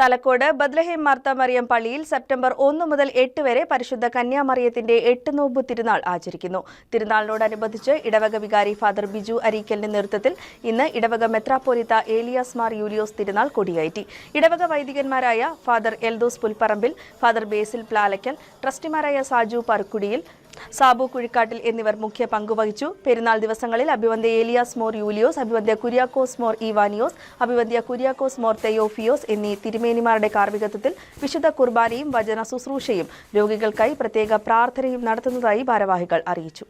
Thalakkode Bethlehem Martha Mariyam പള്ളിയിൽ September ഒന്ന് മുതൽ എട്ട് വരെ പരിശുദ്ധ കന്യാമറിയത്തിന്റെ എട്ട് നോമ്പ് തിരുനാൾ ആചരിക്കുന്നു. തിരുനാളിനോടനുബന്ധിച്ച് ഇടവക വികാരി ഫാദർ ബിജു അരീക്കലിന്റെ നേതൃത്വത്തിൽ ഇന്ന് ഇടവക മെത്രാപ്പോലിത്ത ഏലിയാസ് മാർ യൂലിയോസ് തിരുനാൾ കൊടിയേറ്റി. ഇടവക വൈദികന്മാരായ ഫാദർ എൽദോസ് പുൽപ്പറമ്പിൽ ഫാദർ ബേസിൽ പ്ലാലക്കൽ ട്രസ്റ്റിമാരായ സാജു പറുക്കുടിയിൽ സാബു കുഴിക്കാട്ടിൽ എന്നിവർ മുഖ്യ പങ്കുവഹിച്ചു പെരുന്നാൾ ദിവസങ്ങളിൽ അഭിവന്ധ്യ ഏലിയാസ് മോർ യൂലിയോസ് അഭിവന്ധ്യ കുര്യാക്കോസ് മോർ ഇവാനിയോസ് അഭിവന്ധ്യ കുര്യാക്കോസ് മോർ തെയോഫിയോസ് എന്നീ തിരുമേനിമാരുടെ കാർമ്മികത്വത്തിൽ വിശുദ്ധ കുർബാനയും വചന ശുശ്രൂഷയും രോഗികൾക്കായി പ്രത്യേക പ്രാർത്ഥനയും നടത്തുന്നതായി ഭാരവാഹികൾ അറിയിച്ചു.